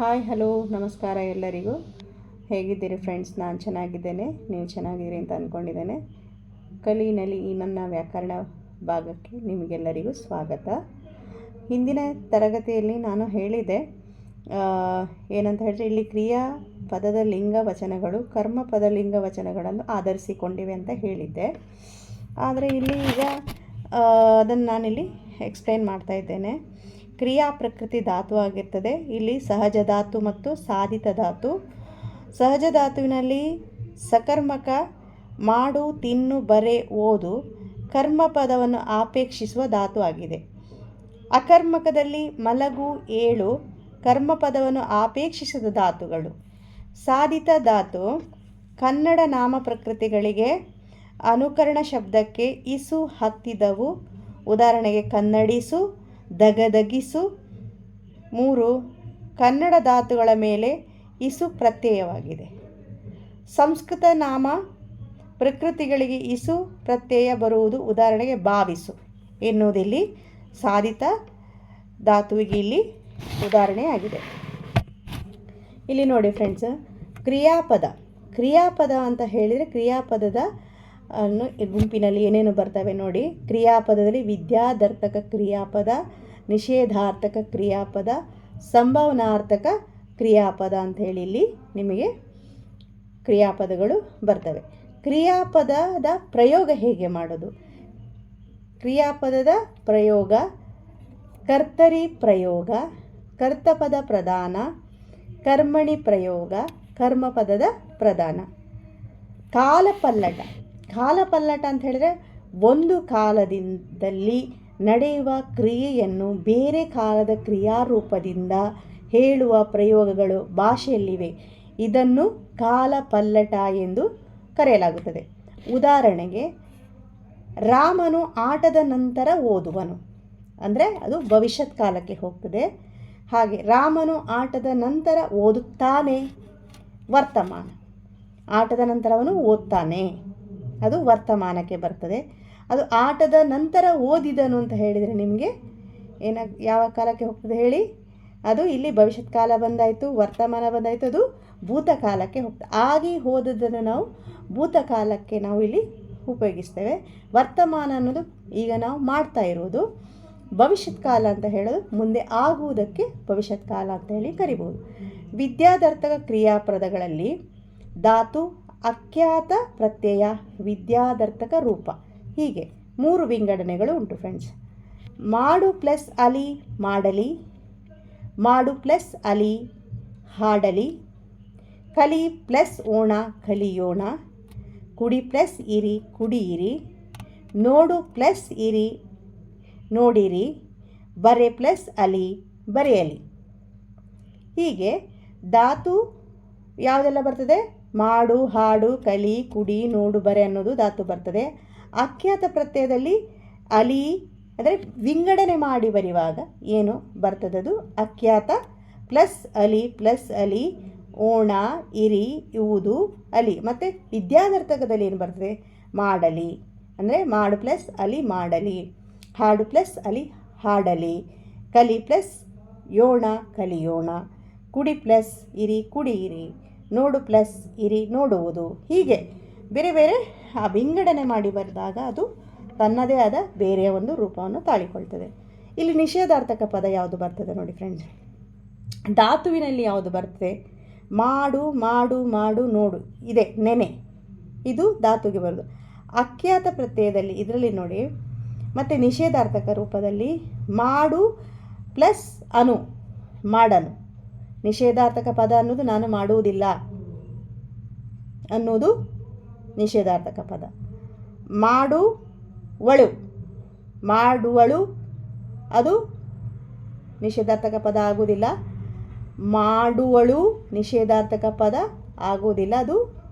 Hi hello ನಮಸ್ಕಾರ ಎಲ್ಲರಿಗೂ. ಹೇಗಿದ್ದೀರಿ ಫ್ರೆಂಡ್ಸ್ ನಾನು ಚೆನ್ನಾಗಿದ್ದೇನೆ. ನೀವು ಚೆನ್ನಾಗಿದ್ದೀರಿ ಅಂತ ಅಂದ್ಕೊಂಡಿದ್ದೇನೆ ಕಲಿನಲ್ಲಿ ಈ ನನ್ನ ವ್ಯಾಕರಣ ಭಾಗಕ್ಕೆ ನಿಮಗೆಲ್ಲರಿಗೂ ಸ್ವಾಗತ. ಹಿಂದಿನ ತರಗತಿಯಲ್ಲಿ ನಾನು ಹೇಳಿದೆ ಏನಂತ ಹೇಳಿದ್ರೆ ಇಲ್ಲಿ ಕ್ರಿಯಾ ಪದದ ಲಿಂಗ ವಚನಗಳು, ಕರ್ಮ ಪದ ಲಿಂಗ ವಚನಗಳನ್ನು ಆಧರಿಸಿಕೊಂಡಿವೆ ಅಂತ ಹೇಳಿದ್ದೆ. ಆದರೆ ಇಲ್ಲಿ ಈಗ ಅದನ್ನು ನಾನಿಲ್ಲಿ ಎಕ್ಸ್ಪ್ಲೈನ್ ಮಾಡ್ತಾ ಇದ್ದೇನೆ. ಕ್ರಿಯಾ ಪ್ರಕೃತಿ ಧಾತು ಆಗಿರ್ತದೆ. ಇಲ್ಲಿ ಸಹಜ ಧಾತು ಮತ್ತು ಸಾಧಿತ ಧಾತು. ಸಹಜ ಧಾತುವಿನಲ್ಲಿ ಸಕರ್ಮಕ ಮಾಡು, ತಿನ್ನು, ಬರೆ, ಓದು, ಕರ್ಮ ಪದವನ್ನು ಆಪೇಕ್ಷಿಸುವ ಧಾತು ಆಗಿದೆ. ಅಕರ್ಮಕದಲ್ಲಿ ಮಲಗು, ಏಳು, ಕರ್ಮ ಪದವನ್ನು ಆಪೇಕ್ಷಿಸಿದ ಧಾತುಗಳು. ಸಾಧಿತ ಧಾತು ಕನ್ನಡ ನಾಮ ಪ್ರಕೃತಿಗಳಿಗೆ ಅನುಕರಣ ಶಬ್ದಕ್ಕೆ ಇಸು ಹತ್ತಿದವು. ಉದಾಹರಣೆಗೆ ಕನ್ನಡಿಸು ದಗದಗಿಸು ಮೂರು, ಕನ್ನಡ ಧಾತುಗಳ ಮೇಲೆ ಇಸು ಪ್ರತ್ಯಯವಾಗಿದೆ. ಸಂಸ್ಕೃತ ನಾಮ ಪ್ರಕೃತಿಗಳಿಗೆ ಇಸು ಪ್ರತ್ಯಯ ಬರುವುದು ಉದಾಹರಣೆಗೆ ಭಾವಿಸು ಎನ್ನುವುದಿಲ್ಲಿ ಸಾಧಿತ ಧಾತುವಿಗೆ ಇಲ್ಲಿ ಉದಾಹರಣೆಯಾಗಿದೆ. ಇಲ್ಲಿ ನೋಡಿ ಫ್ರೆಂಡ್ಸ್ ಕ್ರಿಯಾಪದ. ಕ್ರಿಯಾಪದ ಅಂತ ಹೇಳಿದರೆ ಕ್ರಿಯಾಪದದ ಅನ್ನು ಗುಂಪಿನಲ್ಲಿ ಏನೇನು ಬರ್ತವೆ ನೋಡಿ. ಕ್ರಿಯಾಪದದಲ್ಲಿ ವಿದ್ಯಾಧರ್ಥಕ ಕ್ರಿಯಾಪದ, ನಿಷೇಧಾರ್ಥಕ ಕ್ರಿಯಾಪದ, ಸಂಭವನಾರ್ಥಕ ಕ್ರಿಯಾಪದ ಅಂತ ಹೇಳಿ ಇಲ್ಲಿ ನಿಮಗೆ ಕ್ರಿಯಾಪದಗಳು ಬರ್ತವೆ. ಕ್ರಿಯಾಪದದ ಪ್ರಯೋಗ ಹೇಗೆ ಮಾಡೋದು? ಕ್ರಿಯಾಪದದ ಪ್ರಯೋಗ, ಕರ್ತರಿ ಪ್ರಯೋಗ, ಕರ್ತಪದ ಪ್ರಧಾನ ಕರ್ಮಣಿ ಪ್ರಯೋಗ, ಕರ್ಮಪದದ ಪ್ರಧಾನ ಕಾಲಪಲ್ಲಟ. ಕಾಲಪಲ್ಲಟ ಅಂತ ಹೇಳಿದ್ರೆ ಒಂದು ಕಾಲದಿಂದಲ್ಲಿ ನಡೆಯುವ ಕ್ರಿಯೆಯನ್ನು ಬೇರೆ ಕಾಲದ ಕ್ರಿಯಾರೂಪದಿಂದ ಹೇಳುವ ಪ್ರಯೋಗಗಳು ಭಾಷೆಯಲ್ಲಿವೆ. ಇದನ್ನು ಕಾಲಪಲ್ಲಟ ಎಂದು ಕರೆಯಲಾಗುತ್ತದೆ. ಉದಾಹರಣೆಗೆ, ರಾಮನು ಆಟದ ನಂತರ ಓದುವನು. ಅಂದರೆ ಅದು ಭವಿಷ್ಯತ್ ಕಾಲಕ್ಕೆ ಹೋಗ್ತದೆ. ಹಾಗೆ ರಾಮನು ಆಟದ ನಂತರ ಓದುತ್ತಾನೆ ವರ್ತಮಾನ. ಆಟದ ನಂತರ ಅವನು ಓದ್ತಾನೆ. ಅದು ವರ್ತಮಾನಕ್ಕೆ ಬರ್ತದೆ. ಅದು ಆಟದ ನಂತರ ಓದಿದನು ಅಂತ ಹೇಳಿದರೆ ನಿಮಗೆ ಏನ ಯಾವ ಕಾಲಕ್ಕೆ ಹೋಗ್ತದೆ ಹೇಳಿ? ಅದು ಇಲ್ಲಿ ಭವಿಷ್ಯತ್ ಕಾಲ ಬಂದಾಯಿತು, ವರ್ತಮಾನ ಬಂದಾಯಿತು, ಅದು ಭೂತಕಾಲಕ್ಕೆ ಹೋಗ್ತದೆ. ಆಗಿ ಹೋದದನ್ನು ನಾವು ಭೂತಕಾಲಕ್ಕೆ ನಾವು ಇಲ್ಲಿ ಉಪಯೋಗಿಸ್ತೇವೆ. ವರ್ತಮಾನ ಅನ್ನೋದು ಈಗ ನಾವು ಮಾಡ್ತಾ ಇರೋದು. ಭವಿಷ್ಯತ್ ಕಾಲ ಅಂತ ಹೇಳೋದು ಮುಂದೆ ಆಗುವುದಕ್ಕೆ ಭವಿಷ್ಯತ್ ಕಾಲ ಅಂತ ಹೇಳಿ ಕರಿಬೋದು. ವಿದ್ಯಾದರ್ಥಕ ಕ್ರಿಯಾಪದಗಳಲ್ಲಿ ಧಾತು ಅಖ್ಯಾತ ಪ್ರತ್ಯಯ ವಿದ್ಯಾದರ್ಥಕ ರೂಪ. ಹೀಗೆ ಮೂರು ವಿಂಗಡಣೆಗಳು ಉಂಟು ಫ್ರೆಂಡ್ಸ್ ಮಾಡು ಪ್ಲಸ್ ಅಲಿ ಮಾಡಲಿ, ಮಾಡು ಪ್ಲಸ್ ಅಲಿ ಹಾಡಲಿ, ಕಲಿ ಪ್ಲಸ್ ಓಣ ಕಲಿಯೋಣ, ಕುಡಿ ಪ್ಲಸ್ ಇರಿ ಕುಡಿಯಿರಿ, ನೋಡು ಪ್ಲಸ್ ಇರಿ ನೋಡಿರಿ, ಬರೆ ಪ್ಲಸ್ ಅಲಿ ಬರೆಯಲಿ. ಹೀಗೆ ಧಾತು ಯಾವುದೆಲ್ಲ ಬರ್ತದೆ? ಮಾಡು, ಹಾಡು, ಕಲಿ, ಕುಡಿ, ನೋಡು, ಬರೆ ಅನ್ನೋದು ಧಾತು ಬರ್ತದೆ. ಅಖ್ಯಾತ ಪ್ರತ್ಯಯದಲ್ಲಿ ಅಲಿ, ಅಂದರೆ ವಿಂಗಡಣೆ ಮಾಡಿ ಬರೆಯುವಾಗ ಏನು ಬರ್ತದದು? ಅಖ್ಯಾತ ಪ್ಲಸ್ ಅಲಿ ಪ್ಲಸ್ ಅಲಿ, ಓಣ, ಇರಿ ಇವುದು ಅಲಿ. ಮತ್ತು ವಿದ್ಯಾನರ್ತಕದಲ್ಲಿ ಏನು ಬರ್ತದೆ? ಮಾಡಲಿ. ಅಂದರೆ ಮಾಡು ಪ್ಲಸ್ ಅಲಿ, ಮಾಡಲಿ. ಹಾಡು ಪ್ಲಸ್ ಅಲಿ, ಹಾಡಲಿ. ಕಲಿ ಪ್ಲಸ್ ಯೋಣ ಕಲಿಯೋಣ ಕುಡಿ ಪ್ಲಸ್ ಇರಿ ಕುಡಿಯಿರಿ ನೋಡು ಪ್ಲಸ್, ಇರಿ, ನೋಡುವುದು. ಹೀಗೆ ಬೇರೆ ಬೇರೆ ಆ ವಿಂಗಡಣೆ ಮಾಡಿ ಬರೆದಾಗ ಅದು ತನ್ನದೇ ಆದ ಬೇರೆಯ ಒಂದು ರೂಪವನ್ನು ತಾಳಿಕೊಳ್ತದೆ. ಇಲ್ಲಿ ನಿಷೇಧಾರ್ಥಕ ಪದ ಯಾವುದು ಬರ್ತದೆ ನೋಡಿ ಫ್ರೆಂಡ್ಸ್ ಧಾತುವಿನಲ್ಲಿ ಯಾವುದು ಬರ್ತದೆ? ಮಾಡು ಮಾಡು ಮಾಡು, ನೋಡು. ಇದೆ, ನೆನೆ. ಇದು ಧಾತುಗೆ ಬರೋದು ಅಖ್ಯಾತ ಪ್ರತ್ಯಯದಲ್ಲಿ ಇದರಲ್ಲಿ ನೋಡಿ, ಮತ್ತು ನಿಷೇಧಾರ್ಥಕ ರೂಪದಲ್ಲಿ ಮಾಡು ಪ್ಲಸ್ ಅನು, ಮಾಡನು. ನಿಷೇಧಾರ್ಥಕ ಪದ ಅನ್ನೋದು ನಾನು ಮಾಡುವುದಿಲ್ಲ ಅನ್ನೋದು ನಿಷೇಧಾರ್ಥಕ ಪದ. ಮಾಡುವಳು. ಮಾಡುವಳು ಅದು ನಿಷೇಧಾರ್ಥಕ ಪದ ಆಗುವುದಿಲ್ಲ. ಮಾಡುವಳು ನಿಷೇಧಾರ್ಥಕ ಪದ ಆಗುವುದಿಲ್ಲ. ಅದು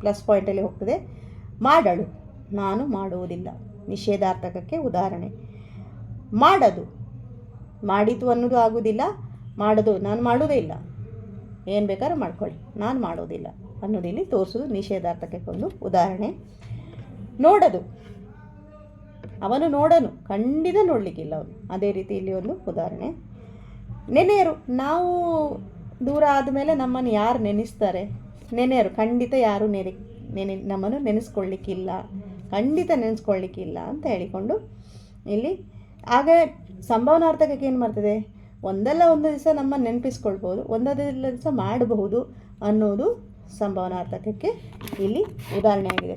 ಪ್ಲಸ್ ಪಾಯಿಂಟಲ್ಲಿ ಹೋಗ್ತದೆ. ಮಾಡಳು. ನಾನು ಮಾಡುವುದಿಲ್ಲ. ನಿಷೇಧಾರ್ಥಕಕ್ಕೆ ಉದಾಹರಣೆ. ಮಾಡದು. ಮಾಡಿತು ಅನ್ನೋದು ಆಗುವುದಿಲ್ಲ. ಮಾಡೋದು, ನಾನು ಮಾಡೋದೇ ಇಲ್ಲ. ಏನು ಬೇಕಾದ್ರೂ ಮಾಡ್ಕೊಳ್ಳಿ, ನಾನು ಮಾಡೋದಿಲ್ಲ ಅನ್ನೋದಿಲ್ಲಿ ತೋರಿಸೋದು, ನಿಷೇಧಾರ್ಥಕ್ಕೆ ಒಂದು ಉದಾಹರಣೆ. ನೋಡೋದು. ಅವನು ನೋಡನು, ಖಂಡಿತ ನೋಡಲಿಕ್ಕಿಲ್ಲ ಅವನು. ಅದೇ ರೀತಿ ಇಲ್ಲಿ ಒಂದು ಉದಾಹರಣೆ. ನೆನೆಯರು, ನಾವು ದೂರ ಆದಮೇಲೆ ನಮ್ಮನ್ನು ಯಾರು ನೆನೆಸ್ತಾರೆ? ನೆನೆಯರು, ಖಂಡಿತ ಯಾರು ನೆನೆ ನೆನೆ, ನಮ್ಮನ್ನು ನೆನೆಸ್ಕೊಳ್ಳಿಕ್ಕಿಲ್ಲ. ಖಂಡಿತ ನೆನೆಸ್ಕೊಳ್ಳಿಕ್ಕಿಲ್ಲ ಅಂತ ಹೇಳಿಕೊಂಡು ಇಲ್ಲಿ. ಆಗ ಸಂಭವನಾರ್ಥಕಕ್ಕೆ ಏನು ಮಾಡ್ತದೆ? ಒಂದಲ್ಲ ಒಂದು ದಿವಸ ನಮ್ಮ ನೆನಪಿಸ್ಕೊಳ್ಬೋದು, ಒಂದಲ್ಲ ದಿವಸ ಮಾಡಬಹುದು ಅನ್ನೋದು ಸಂಭವನಾರ್ಥಕಕ್ಕೆ ಇಲ್ಲಿ ಉದಾಹರಣೆಯಾಗಿದೆ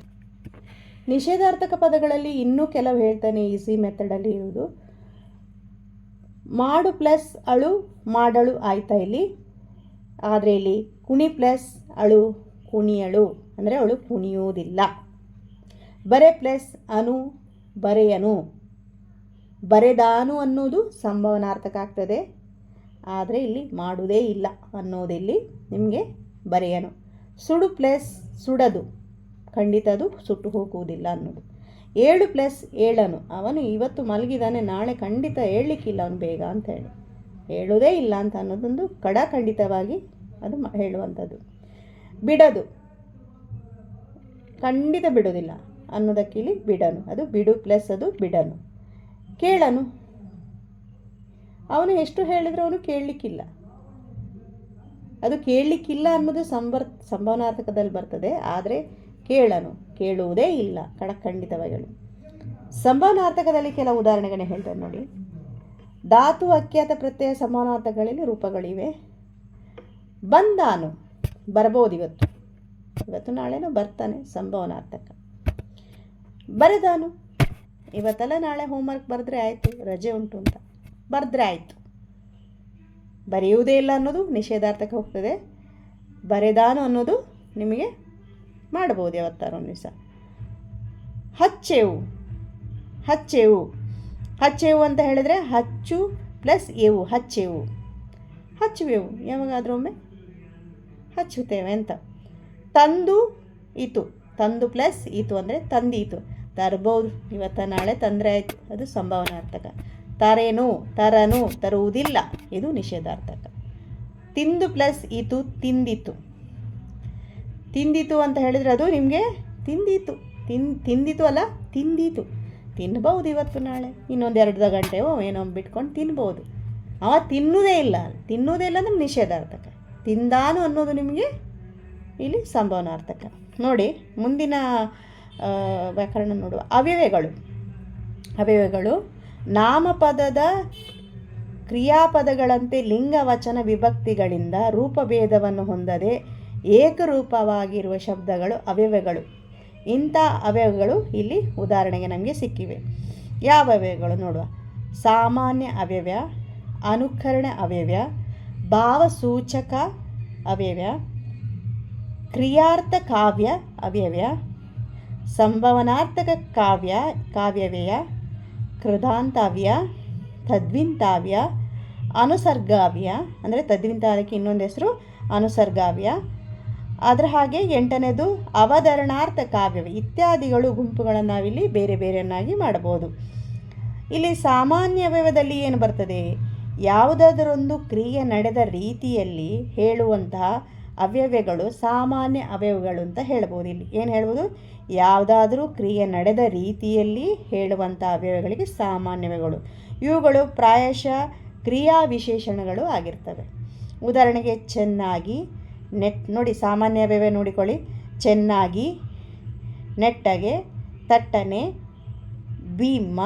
ನಿಷೇಧಾರ್ಥಕ ಪದಗಳಲ್ಲಿ ಇನ್ನೂ ಕೆಲವು ಹೇಳ್ತಾನೆ ಈಸಿ ಮೆಥಡಲ್ಲಿ ಇರುವುದು. ಮಾಡು ಪ್ಲಸ್ ಅಳು ಮಾಡಳು ಆಯ್ತಾ ಇಲ್ಲಿ? ಆದರೆ ಇಲ್ಲಿ ಕುಣಿ ಪ್ಲಸ್ ಅಳು ಕುಣಿಯಳು. ಅಂದರೆ ಅವಳು ಕುಣಿಯೋದಿಲ್ಲ ಬರೆ ಪ್ಲಸ್ ಅನು ಬರೆಯನು. ಬರೆದಾನು ಅನ್ನೋದು ಸಂಭವನಾರ್ಥಕ ಆಗ್ತದೆ ಆದರೆ ಇಲ್ಲಿ ಮಾಡುವುದೇ ಇಲ್ಲ ಅನ್ನೋದಿಲ್ಲಿ ನಿಮಗೆ ಬರೆಯನು. ಸುಡು ಪ್ಲಸ್ ಸುಡದು ಖಂಡಿತ ಅದು ಸುಟ್ಟು ಹೋಗುವುದಿಲ್ಲ ಅನ್ನೋದು. ಏಳು ಪ್ಲಸ್ ಏಳನು, ಅವನು ಇವತ್ತು ಮಲಗಿದಾನೆ, ನಾಳೆ ಖಂಡಿತ ಹೇಳಲಿಕ್ಕಿಲ್ಲ ಅವನು ಬೇಗ ಅಂತ ಹೇಳಿ. ಹೇಳೋದೇ ಇಲ್ಲ ಅಂತ ಅನ್ನೋದೊಂದು ಕಡ ಖಂಡಿತವಾಗಿ ಅದು ಹೇಳುವಂಥದ್ದು. ಬಿಡದು, ಖಂಡಿತ ಬಿಡೋದಿಲ್ಲ ಅನ್ನೋದಕ್ಕಿಲ್ಲಿ ಬಿಡನು. ಅದು ಬಿಡು ಪ್ಲಸ್ ಅದು ಬಿಡನು. ಕೇಳನು. ಅವನು ಎಷ್ಟು ಹೇಳಿದ್ರೆ ಅವನು ಕೇಳಲಿಕ್ಕಿಲ್ಲ. ಅದು ಕೇಳಲಿಕ್ಕಿಲ್ಲ ಅನ್ನೋದು ಸಂಬರ್, ಸಂಭವನಾರ್ಥಕದಲ್ಲಿ ಬರ್ತದೆ, ಆದರೆ ಕೇಳನು, ಕೇಳುವುದೇ ಇಲ್ಲ ಕಡ ಖಂಡಿತವಾಗಿ ಹೇಳು ಸಂಭವನಾರ್ಥಕದಲ್ಲಿ ಕೆಲವು ಉದಾಹರಣೆಗಳನ್ನ ಹೇಳ್ತಾರೆ ನೋಡಿ. ಧಾತು, ಅಖ್ಯಾತ, ಪ್ರತ್ಯಯ, ಸಂಭವನಾರ್ಥಕಗಳಲ್ಲಿ ರೂಪಗಳಿವೆ. ಬಂದಾನು ಬರ್ಬೋದು ಇವತ್ತು. ಇವತ್ತು ನಾಳೆನೂ ಬರ್ತಾನೆ, ಸಂಭವನಾರ್ಥಕ. ಬರೆದಾನು ಇವತ್ತೆಲ್ಲ ನಾಳೆ ಹೋಮ್ವರ್ಕ್ ಬರೆದ್ರೆ ಆಯಿತು, ರಜೆ ಉಂಟು ಅಂತ. ಬರೆದ್ರೆ ಆಯಿತು. ಬರೆಯುವುದೇ ಇಲ್ಲ ಅನ್ನೋದು ನಿಷೇಧಾರ್ಥಕ್ಕೆ ಹೋಗ್ತದೆ. ಬರೆದಾನು ಅನ್ನೋದು ನಿಮಗೆ ಮಾಡ್ಬೋದು ಯಾವತ್ತಾರು ದಿವಸ. ಹಚ್ಚೆವು ಹಚ್ಚೆವು ಹಚ್ಚೆವು ಅಂತ ಹೇಳಿದರೆ ಹಚ್ಚು ಪ್ಲಸ್ ಎವು, ಹಚ್ಚೆವು. ಹಚ್ಚುವೆವು, ಯಾವಾಗಾದ್ರೂ ಒಮ್ಮೆ ಹಚ್ಚುತ್ತೇವೆ ಅಂತ. ತಂದು ಇತು, ತಂದು ಪ್ಲಸ್ ಇತು ಅಂದರೆ ತಂದೀತು ತರ್ಬೋದು. ಇವತ್ತ ನಾಳೆ ತಂದರೆ ಆಯಿತು. ಅದು ಸಂಭವನಾರ್ಥಕ. ತರೇನು, ತರನು, ತರುವುದಿಲ್ಲ. ಇದು ನಿಷೇಧಾರ್ಥಕ. ತಿಂದು ಪ್ಲಸ್ ಈತು, ತಿಂದಿತು. ತಿಂದಿತು ಅಂತ ಹೇಳಿದರೆ ಅದು ನಿಮಗೆ ತಿಂದಿತು. ತಿನ್, ತಿಂದಿತು ಅಲ್ಲ, ತಿಂದಿತು. ತಿನ್ಬೋದು ಇವತ್ತು ನಾಳೆ. ಇನ್ನೊಂದು ಎರಡು ಗಂಟೆ ಏನೋ ಬಿಟ್ಕೊಂಡು ತಿನ್ಬೋದು. ಅವ ತಿನ್ನುವುದೇ ಇಲ್ಲ. ತಿನ್ನೋದೇ ಇಲ್ಲ ಅಂದ್ರೆ ನಿಷೇಧಾರ್ಥಕ. ತಿಂದಾನು ಅನ್ನೋದು ನಿಮಗೆ ಇಲ್ಲಿ ಸಂಭವನಾರ್ಥಕ. ನೋಡಿ, ಮುಂದಿನ ವ್ಯಾಕರಣ ನೋಡುವ. ಅವ್ಯಯಗಳು ಅವ್ಯಯಗಳು ನಾಮಪದದ ಕ್ರಿಯಾಪದಗಳಂತೆ ಲಿಂಗ ವಚನ ವಿಭಕ್ತಿಗಳಿಂದ ರೂಪಭೇದವನ್ನು ಹೊಂದದೆ ಏಕರೂಪವಾಗಿರುವ ಶಬ್ದಗಳು ಅವ್ಯಯಗಳು ಇಂಥ ಅವ್ಯಯಗಳು ಇಲ್ಲಿ ಉದಾಹರಣೆಗೆ ನಮಗೆ ಸಿಕ್ಕಿವೆ. ಯಾವ ಅವ್ಯಯಗಳು ನೋಡುವ. ಸಾಮಾನ್ಯ ಅವ್ಯಯ ಅನುಕರಣ ಅವ್ಯಯ ಭಾವಸೂಚಕ ಅವ್ಯಯ ಕ್ರಿಯಾರ್ಥ ಕಾವ್ಯ ಅವ್ಯಯ ಸಂಭವನಾರ್ಥಕ ಕಾವ್ಯ ಕಾವ್ಯವ್ಯಯ ಕೃದಾಂತಾವ್ಯ, ತದ್ವಿಂತಾವ್ಯ, ಅನುಸರ್ಗಾವ್ಯ, ಅಂದರೆ ತದ್ವಿಂತಾವ್ಯಕ್ಕೆ ಇನ್ನೊಂದು ಹೆಸರು, ಅನುಸರ್ಗಾವ್ಯ. ಅದರ ಹಾಗೆ ಎಂಟನೇದು ಅವಧರಣಾರ್ಥ ಕಾವ್ಯವ್ಯ ಇತ್ಯಾದಿಗಳು ಗುಂಪುಗಳನ್ನು ನಾವಿಲ್ಲಿ ಬೇರೆ ಬೇರೆಯನ್ನಾಗಿ ಮಾಡಬಹುದು. ಇಲ್ಲಿ ಸಾಮಾನ್ಯ ವ್ಯವದಲ್ಲಿ ಏನು ಬರ್ತದೆ? ಯಾವುದಾದರೊಂದು ಕ್ರಿಯೆ ನಡೆದ ರೀತಿಯಲ್ಲಿ ಹೇಳುವಂತಹ ಅವ್ಯವ್ಯಗಳು ಸಾಮಾನ್ಯ ಅವಯವಗಳು ಅಂತ ಹೇಳ್ಬೋದು ಇಲ್ಲಿ. ಏನು ಹೇಳ್ಬೋದು? ಯಾವುದಾದ್ರೂ ಕ್ರಿಯೆ ನಡೆದ ರೀತಿಯಲ್ಲಿ ಹೇಳುವಂಥ ಅವ್ಯವಗಳಿಗೆ ಸಾಮಾನ್ಯವೆಗಳು ಇವುಗಳು ಪ್ರಾಯಶಃ ಕ್ರಿಯಾ ವಿಶೇಷಣಗಳು ಆಗಿರ್ತವೆ. ಉದಾಹರಣೆಗೆ ಚೆನ್ನಾಗಿ ನೆಟ್, ನೋಡಿ ಸಾಮಾನ್ಯ ಅವ್ಯಯ ನೋಡಿಕೊಳ್ಳಿ. ಚೆನ್ನಾಗಿ ನೆಟ್ಟಗೆ, ತಟ್ಟನೆ ಭೀಮ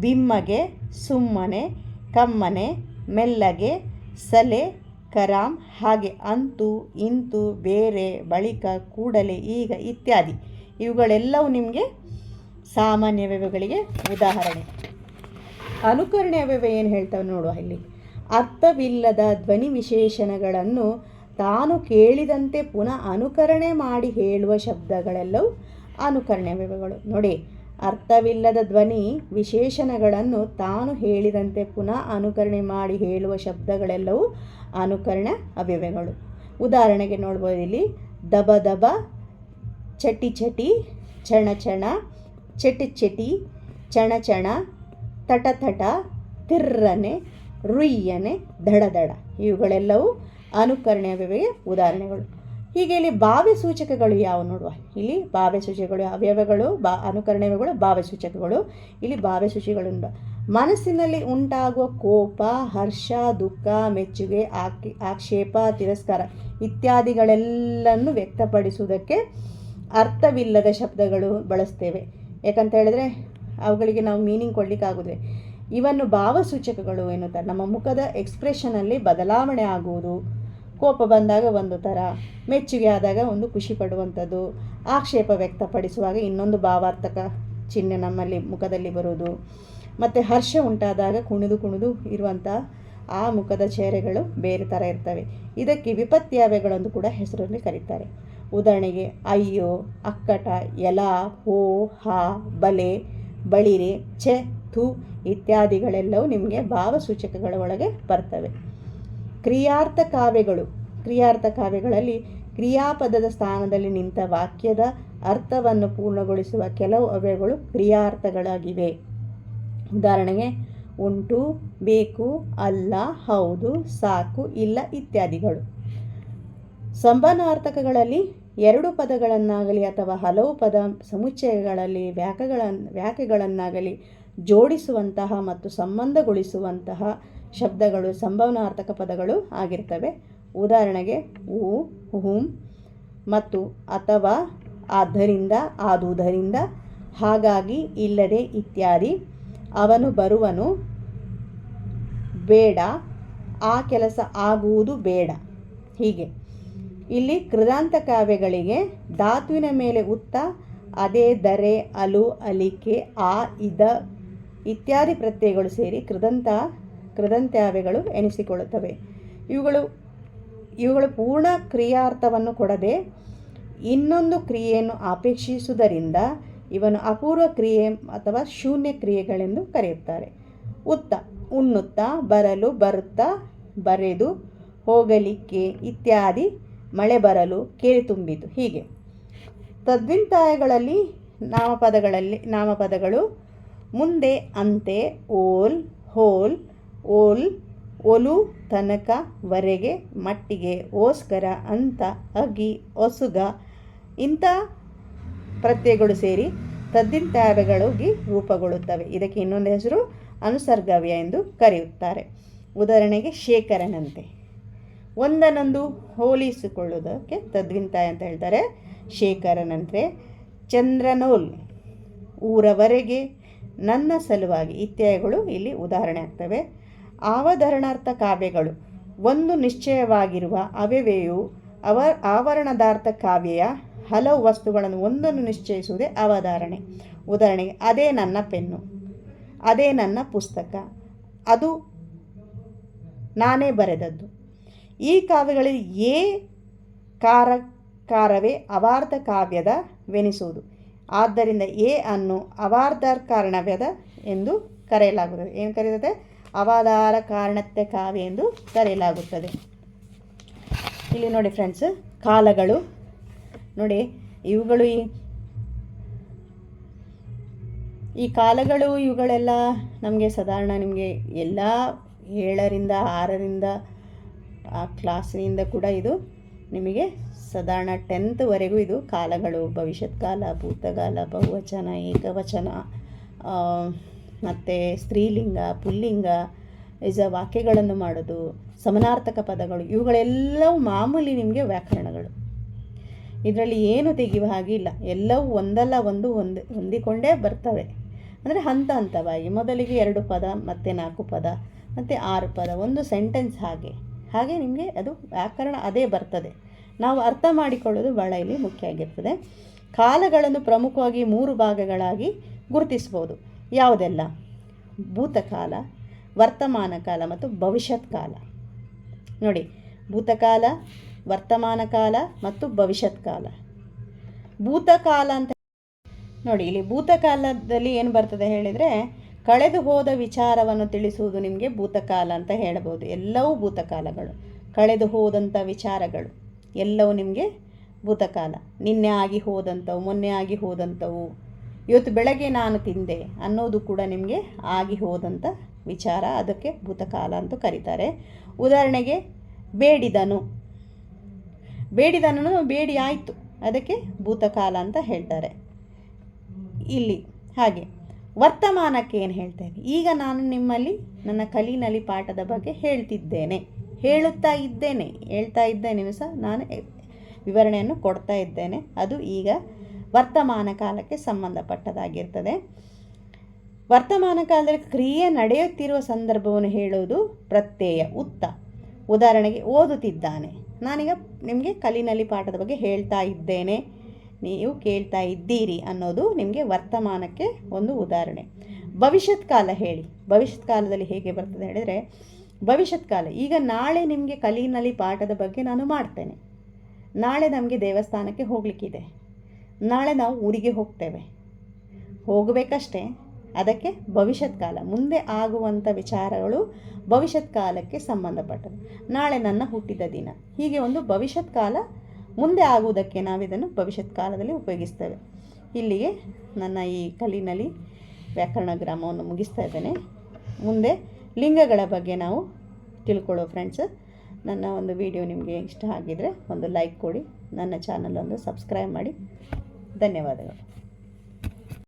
ಬಿಮ್ಮಗೆ, ಸುಮ್ಮನೆ, ಕಮ್ಮನೆ, ಮೆಲ್ಲಗೆ, ಸಲೆ ಕರಾಮ್ ಹಾಗೆ ಅಂತೂ, ಇಂತು, ಬೇರೆ, ಬಳಿಕ, ಕೂಡಲೇ, ಈಗ ಇತ್ಯಾದಿ. ಇವುಗಳೆಲ್ಲವೂ ನಿಮಗೆ ಸಾಮಾನ್ಯ ವ್ಯವಗಳಿಗೆ ಉದಾಹರಣೆ. ಅನುಕರಣೆ ವ್ಯವ ಏನು ಹೇಳ್ತವೆ ನೋಡುವ ಇಲ್ಲಿ. ಅರ್ಥವಿಲ್ಲದ ಧ್ವನಿ ವಿಶೇಷಣಗಳನ್ನು ತಾನು ಕೇಳಿದಂತೆ ಪುನಃ ಅನುಕರಣೆ ಮಾಡಿ ಹೇಳುವ ಶಬ್ದಗಳೆಲ್ಲವೂ ಅನುಕರಣೆ ವ್ಯವಗಳು. ನೋಡಿ, ಅರ್ಥವಿಲ್ಲದ ಧ್ವನಿ ವಿಶೇಷಣಗಳನ್ನು ತಾನು ಹೇಳಿದಂತೆ ಪುನಃ ಅನುಕರಣೆ ಮಾಡಿ ಹೇಳುವ ಶಬ್ದಗಳೆಲ್ಲವೂ ಅನುಕರಣ ಅವ್ಯಯಗಳು ಉದಾಹರಣೆಗೆ ನೋಡ್ಬೋದು ಇಲ್ಲಿ, ದಬ ದಬ, ಚಟಿ ಚಟಿ ಚಣ ಚಣ ಚಟಿ ಚಟಿ ಚಣ ಚಣ ತಟ ತಟ, ತಿರ್ರನೆ, ರುಯ್ಯನೆ ದಡ ದಡ ಇವುಗಳೆಲ್ಲವೂ ಅನುಕರಣೆ ವ್ಯವಯ ಉದಾಹರಣೆಗಳು. ಹೀಗೆ ಇಲ್ಲಿ ಭಾವ್ಯ ಸೂಚಕಗಳು ಯಾವ ನೋಡುವ? ಇಲ್ಲಿ ಭಾವ್ಯ ಸೂಚಕಗಳು ಅವ್ಯವಗಳು, ಬಾ ಅನುಕರಣೆಗಳು ಭಾವ್ಯ ಸೂಚಕಗಳು. ಇಲ್ಲಿ ಭಾವ್ಯ ಸೂಚಿಗಳುಂಟು ಮನಸ್ಸಿನಲ್ಲಿ ಉಂಟಾಗುವ ಕೋಪ, ಹರ್ಷ, ದುಃಖ, ಮೆಚ್ಚುಗೆ, ಆಕಿ ಆಕ್ಷೇಪ, ತಿರಸ್ಕಾರ ಇತ್ಯಾದಿಗಳೆಲ್ಲನ್ನು ವ್ಯಕ್ತಪಡಿಸುವುದಕ್ಕೆ ಅರ್ಥವಿಲ್ಲದ ಶಬ್ದಗಳು ಬಳಸ್ತೇವೆ. ಯಾಕಂತ ಹೇಳಿದ್ರೆ, ಅವುಗಳಿಗೆ ನಾವು ಮೀನಿಂಗ್ ಕೊಡಲಿಕ್ಕಾಗೋದಿಲ್ಲ ಇವನ್ನು ಭಾವಸೂಚಕಗಳು ಎನ್ನುತ್ತಾರೆ. ನಮ್ಮ ಮುಖದ ಎಕ್ಸ್ಪ್ರೆಷನಲ್ಲಿ ಬದಲಾವಣೆ ಆಗುವುದು, ಕೋಪ ಬಂದಾಗ ಒಂದು ಥರ, ಮೆಚ್ಚುಗೆ ಆದಾಗ ಒಂದು ಖುಷಿ ಪಡುವಂಥದ್ದು, ಆಕ್ಷೇಪ ವ್ಯಕ್ತಪಡಿಸುವಾಗ ಇನ್ನೊಂದು ಭಾವಾರ್ಥಕ ಚಿಹ್ನೆ ನಮ್ಮಲ್ಲಿ ಮುಖದಲ್ಲಿ ಬರುವುದು. ಮತ್ತು ಹರ್ಷ ಉಂಟಾದಾಗ ಕುಣಿದು ಕುಣಿದು ಇರುವಂಥ ಆ ಮುಖದ ಚೇಹರೆಗಳು ಬೇರೆ ಥರ ಇರ್ತವೆ. ಇದಕ್ಕೆ ವಿಪತ್ಯಾವ್ಯಗಳೆಂದು ಕೂಡ ಹೆಸರಲ್ಲಿ ಕರೀತಾರೆ. ಉದಾಹರಣೆಗೆ, ಅಯ್ಯೋ, ಅಕ್ಕಟ, ಎಲ, ಹೋ, ಹಾ, ಬಲೆ, ಬಳಿರೆ, ಛೆ, ಥು ಇತ್ಯಾದಿಗಳೆಲ್ಲವೂ ನಿಮಗೆ ಭಾವಸೂಚಕಗಳ ಒಳಗೆ ಬರ್ತವೆ. ಕ್ರಿಯಾರ್ಥ ಕಾವ್ಯಗಳು, ಕ್ರಿಯಾರ್ಥ ಕಾವ್ಯಗಳಲ್ಲಿ ಕ್ರಿಯಾಪದದ ಸ್ಥಾನದಲ್ಲಿ ನಿಂತ ವಾಕ್ಯದ ಅರ್ಥವನ್ನು ಪೂರ್ಣಗೊಳಿಸುವ ಕೆಲವು ಅವ್ಯಗಳು ಕ್ರಿಯಾರ್ಥಗಳಾಗಿವೆ. ಉದಾಹರಣೆಗೆ, ಉಂಟು, ಬೇಕು, ಅಲ್ಲ, ಹೌದು, ಸಾಕು, ಇಲ್ಲ ಇತ್ಯಾದಿಗಳು. ಸಂಬಂಧಾರ್ಥಕಗಳಲ್ಲಿ ಎರಡು ಪದಗಳನ್ನಾಗಲಿ ಅಥವಾ ಹಲವು ಪದ ಸಮುಚ್ಚಯಗಳಲ್ಲಿ ವ್ಯಾಕಗಳ ವ್ಯಾಖ್ಯೆಗಳನ್ನಾಗಲಿ ಜೋಡಿಸುವಂತಹ ಮತ್ತು ಸಂಬಂಧಗೊಳಿಸುವಂತಹ ಶಬ್ದಗಳು ಸಂಭವನಾರ್ಥಕ ಪದಗಳು ಆಗಿರ್ತವೆ. ಉದಾಹರಣೆಗೆ ಊ ಹುಂ ಮತ್ತು ಅಥವಾ, ಆದ್ದರಿಂದ, ಆದುದರಿಂದ, ಹಾಗಾಗಿ, ಇಲ್ಲದೆ, ಇತ್ಯಾದಿ. ಅವನು ಬರುವನು ಬೇಡ, ಆ ಕೆಲಸ ಆಗುವುದು ಬೇಡ. ಹೀಗೆ. ಇಲ್ಲಿ ಕೃದಾಂತ ಕಾವ್ಯಗಳಿಗೆ ಧಾತುವಿನ ಮೇಲೆ ಉತ್ತ ಅದೇ ದರೆ, ಅಲು, ಅಲಿಕೆ, ಆ, ಇದ ಇತ್ಯಾದಿ ಪ್ರತ್ಯಯಗಳು ಸೇರಿ ಕೃದಂತ, ಕೃದಂತ್ಯಾವ್ಯಗಳು ಎನಿಸಿಕೊಳ್ಳುತ್ತವೆ. ಇವುಗಳು ಇವುಗಳು ಪೂರ್ಣ ಕ್ರಿಯಾರ್ಥವನ್ನು ಕೊಡದೆ ಇನ್ನೊಂದು ಕ್ರಿಯೆಯನ್ನು ಅಪೇಕ್ಷಿಸುವುದರಿಂದ ಇವನು ಅಪೂರ್ವ ಕ್ರಿಯೆ ಅಥವಾ ಶೂನ್ಯ ಕ್ರಿಯೆಗಳೆಂದು ಕರೆಯುತ್ತಾರೆ. ಉತ್ತ, ಉಣ್ಣುತ್ತಾ, ಬರಲು, ಬರುತ್ತಾ, ಬರೆದು, ಹೋಗಲಿಕ್ಕೆ ಇತ್ಯಾದಿ, ಮಳೆ ಬರಲು, ಕೇಳಿ ತುಂಬಿತು, ಹೀಗೆ. ತದ್ವಿಂತಾಯಗಳಲ್ಲಿ ನಾಮಪದಗಳಲ್ಲಿ, ನಾಮಪದಗಳು ಮುಂದೆ ಅಂತೆ, ಓಲ್, ಹೋಲ್, ಓಲ್, ಒಲು, ತನಕ, ವರೆಗೆ, ಮಟ್ಟಿಗೆ, ಓಸ್ಕರ, ಅಂತ, ಅಗಿ, ಒಸುಗ, ಇಂಥ ಪ್ರತ್ಯಯಗಳು ಸೇರಿ ತದ್ದಿಂತಾಯಗಳಾಗಿ ರೂಪುಗೊಳ್ಳುತ್ತವೆ. ಇದಕ್ಕೆ ಇನ್ನೊಂದು ಹೆಸರು ಅನುಸರ್ಗವ್ಯ ಎಂದು ಕರೆಯುತ್ತಾರೆ. ಉದಾಹರಣೆಗೆ ಶೇಖರನಂತೆ. ಒಂದನ್ನೊಂದು ಹೋಲಿಸಿಕೊಳ್ಳುವುದಕ್ಕೆ ತದ್ವಿಂತಾಯ ಅಂತ ಹೇಳ್ತಾರೆ. ಶೇಖರನಂತೆ ಚಂದ್ರನೋಲ್ ಊರವರೆಗೆ ನನ್ನ ಸಲುವಾಗಿ ಇತ್ಯಾದಿಗಳು ಇಲ್ಲಿ ಉದಾಹರಣೆ ಆಗ್ತವೆ. ಆವಧರಣಾರ್ಥ ಕಾವ್ಯಗಳು. ಒಂದು ನಿಶ್ಚಯವಾಗಿರುವ ಅವ್ಯವೆಯು ಅವ ಆವರಣದಾರ್ಥ ಕಾವ್ಯೆಯ ಹಲವು ವಸ್ತುಗಳನ್ನು ಒಂದನ್ನು ನಿಶ್ಚಯಿಸುವುದೇ ಅವಧಾರಣೆ. ಉದಾಹರಣೆಗೆ, ಅದೇ ನನ್ನ ಪೆನ್ನು, ಅದೇ ನನ್ನ ಪುಸ್ತಕ, ಅದು ನಾನೇ ಬರೆದದ್ದು. ಈ ಕಾವ್ಯಗಳಲ್ಲಿ ಏ ಕಾರ ಕಾರವೇ ಅವಾರ್ಧ ಕಾವ್ಯದ ವೆನಿಸುವುದು. ಆದ್ದರಿಂದ ಎ ಅನ್ನು ಅವಾರ್ಧಾರ್ ಕಾರಣವ್ಯದ ಎಂದು ಕರೆಯಲಾಗುತ್ತದೆ. ಏನು ಕರೆಯುತ್ತದೆ? ಅವಾಧಾರ ಕಾರಣತ್ಯ ಕಾವ್ಯ ಎಂದು ಕರೆಯಲಾಗುತ್ತದೆ. ಇಲ್ಲಿ ನೋಡಿ ಫ್ರೆಂಡ್ಸ್, ಕಾಲಗಳು ನೋಡಿ, ಇವುಗಳು ಈ ಕಾಲಗಳು ಇವುಗಳೆಲ್ಲ ನಮಗೆ ಸಾಧಾರಣ ನಿಮಗೆ ಎಲ್ಲ ಏಳರಿಂದ ಆರರಿಂದ ಆ ಕ್ಲಾಸಿನಿಂದ ಕೂಡ ಇದು ನಿಮಗೆ ಸಾಧಾರಣ ಟೆಂತ್ವರೆಗೂ ಇದು ಕಾಲಗಳು. ಭವಿಷ್ಯತ್ ಕಾಲ, ಭೂತಕಾಲ, ಬಹುವಚನ, ಏಕವಚನ ಮತ್ತು ಸ್ತ್ರೀಲಿಂಗ, ಪುಲ್ಲಿಂಗ ಇಜ ವಾಕ್ಯಗಳನ್ನು ಮಾಡೋದು, ಸಮನಾರ್ಥಕ ಪದಗಳು, ಇವುಗಳೆಲ್ಲವೂ ಮಾಮೂಲಿ ನಿಮಗೆ ವ್ಯಾಕರಣಗಳು. ಇದರಲ್ಲಿ ಏನು ತೆಗೆಯುವ ಹಾಗೆ ಇಲ್ಲ. ಎಲ್ಲವೂ ಒಂದಲ್ಲ ಒಂದು ಒಂದು, ಹೊಂದಿಕೊಂಡೇ ಬರ್ತವೆ. ಅಂದರೆ ಹಂತ ಹಂತವಾಗಿ. ಮೊದಲಿಗೆ ಎರಡು ಪದ, ಮತ್ತು ನಾಲ್ಕು ಪದ, ಮತ್ತು ಆರು ಪದ, ಒಂದು ಸೆಂಟೆನ್ಸ್ ಹಾಗೆ. ಹಾಗೆ ನಿಮಗೆ ಅದು ವ್ಯಾಕರಣ ಅದೇ ಬರ್ತದೆ. ನಾವು ಅರ್ಥ ಮಾಡಿಕೊಳ್ಳೋದು ಬಹಳ ಇಲ್ಲಿ ಮುಖ್ಯ ಆಗಿರ್ತದೆ. ಕಾಲಗಳನ್ನು ಪ್ರಮುಖವಾಗಿ ಮೂರು ಭಾಗಗಳಾಗಿ ಗುರುತಿಸ್ಬೋದು. ಯಾವುದೆಲ್ಲ? ಭೂತಕಾಲ, ವರ್ತಮಾನ ಕಾಲ ಮತ್ತು ಭವಿಷ್ಯತ್ ಕಾಲ. ನೋಡಿ, ಭೂತಕಾಲ ವರ್ತಮಾನ ಕಾಲ ಮತ್ತು ಭವಿಷ್ಯತ್ ಕಾಲ. ಭೂತಕಾಲ ಅಂತ ನೋಡಿ, ಇಲ್ಲಿ ಭೂತಕಾಲದಲ್ಲಿ ಏನು ಬರ್ತದೆ ಹೇಳಿದರೆ, ಕಳೆದು ಹೋದ ವಿಚಾರವನ್ನು ತಿಳಿಸುವುದು ನಿಮಗೆ ಭೂತಕಾಲ ಅಂತ ಹೇಳ್ಬೋದು. ಎಲ್ಲವೂ ಭೂತಕಾಲಗಳು ಕಳೆದು ಹೋದಂಥ ವಿಚಾರಗಳು. ಎಲ್ಲವೂ ನಿಮಗೆ ಭೂತಕಾಲ ನಿನ್ನೆ ಆಗಿ ಹೋದಂಥವು ಮೊನ್ನೆ ಆಗಿ ಹೋದಂಥವು ಇವತ್ತು ಬೆಳಗ್ಗೆ ನಾನು ತಿಂದೆ ಅನ್ನೋದು ಕೂಡ ನಿಮಗೆ ಆಗಿ ಹೋದಂಥ ವಿಚಾರ. ಅದಕ್ಕೆ ಭೂತಕಾಲ ಅಂತ ಕರೀತಾರೆ. ಉದಾಹರಣೆಗೆ, ಬೇಡಿದನು. ಬೇಡಿದನನು ಬೇಡಿ ಆಯಿತು. ಅದಕ್ಕೆ ಭೂತಕಾಲ ಅಂತ ಹೇಳ್ತಾರೆ. ಇಲ್ಲಿ ಹಾಗೆ ವರ್ತಮಾನಕ್ಕೆ ಏನು ಹೇಳ್ತೇನೆ ಈಗ ನಾನು ನಿಮ್ಮಲ್ಲಿ ನನ್ನ ಕಲಿನಲಿ ಪಾಠದ ಬಗ್ಗೆ ಹೇಳ್ತಿದ್ದೇನೆ. ಹೇಳುತ್ತಾ ಇದ್ದೇನೆ. ಹೇಳ್ತಾ ಇದ್ದೇನೆ ಸಹ ನಾನು ವಿವರಣೆಯನ್ನು ಕೊಡ್ತಾ ಇದ್ದೇನೆ. ಅದು ಈಗ ವರ್ತಮಾನ ಕಾಲಕ್ಕೆ ಸಂಬಂಧಪಟ್ಟದಾಗಿರ್ತದೆ. ವರ್ತಮಾನ ಕಾಲದಲ್ಲಿ ಕ್ರಿಯೆ ನಡೆಯುತ್ತಿರುವ ಸಂದರ್ಭವನ್ನು ಹೇಳುವುದು ಪ್ರತ್ಯಯ, ಉತ್ತ. ಉದಾಹರಣೆಗೆ ಓದುತ್ತಿದ್ದಾನೆ. ನಾನೀಗ ನಿಮಗೆ ಕಲಿನಲ್ಲಿ ಪಾಠದ ಬಗ್ಗೆ ಹೇಳ್ತಾ ಇದ್ದೇನೆ. ನೀವು ಕೇಳ್ತಾ ಇದ್ದೀರಿ ಅನ್ನೋದು ನಿಮಗೆ ವರ್ತಮಾನಕ್ಕೆ ಒಂದು ಉದಾಹರಣೆ. ಭವಿಷ್ಯತ್ ಕಾಲ ಹೇಳಿ. ಭವಿಷ್ಯತ್ ಕಾಲದಲ್ಲಿ ಹೇಗೆ ಬರ್ತದೆ ಹೇಳಿದರೆ, ಭವಿಷ್ಯತ್ ಕಾಲ. ಈಗ ನಾಳೆ ನಿಮಗೆ ಕಲಿನಲ್ಲಿ ಪಾಠದ ಬಗ್ಗೆ ನಾನು ಮಾಡ್ತೇನೆ. ನಾಳೆ ನಮಗೆ ದೇವಸ್ಥಾನಕ್ಕೆ ಹೋಗಲಿಕ್ಕಿದೆ. ನಾಳೆ ನಾವು ಊರಿಗೆ ಹೋಗ್ತೇವೆ. ಹೋಗಬೇಕಷ್ಟೇ. ಅದಕ್ಕೆ ಭವಿಷ್ಯತ್ ಕಾಲ. ಮುಂದೆ ಆಗುವಂಥ ವಿಚಾರಗಳು ಭವಿಷ್ಯತ್ ಕಾಲಕ್ಕೆ ಸಂಬಂಧಪಟ್ಟದ್ದು. ನಾಳೆ ನನ್ನ ಹುಟ್ಟಿದ ದಿನ. ಹೀಗೆ ಒಂದು ಭವಿಷ್ಯತ್ ಕಾಲ ಮುಂದೆ ಆಗುವುದಕ್ಕೆ ನಾವಿದನ್ನು ಭವಿಷ್ಯತ್ ಕಾಲದಲ್ಲಿ ಉಪಯೋಗಿಸ್ತೇವೆ. ಇಲ್ಲಿಗೆ ನನ್ನ ಈ ಕಲಿನಲ್ಲಿ ವ್ಯಾಕರಣ ಗ್ರಾಮವನ್ನು ಮುಗಿಸ್ತಾ ಇದ್ದೇನೆ. ಮುಂದೆ ಲಿಂಗಗಳ ಬಗ್ಗೆ ನಾವು ತಿಳ್ಕೊಳ್ಳೋ ಫ್ರೆಂಡ್ಸ್ ನನ್ನ ಒಂದು ವಿಡಿಯೋ ನಿಮಗೆ ಇಷ್ಟ ಆಗಿದ್ದರೆ ಒಂದು ಲೈಕ್ ಕೊಡಿ. ನನ್ನ ಚಾನಲ್ ಒಂದು ಸಬ್ಸ್ಕ್ರೈಬ್ ಮಾಡಿ. ಧನ್ಯವಾದಗಳು.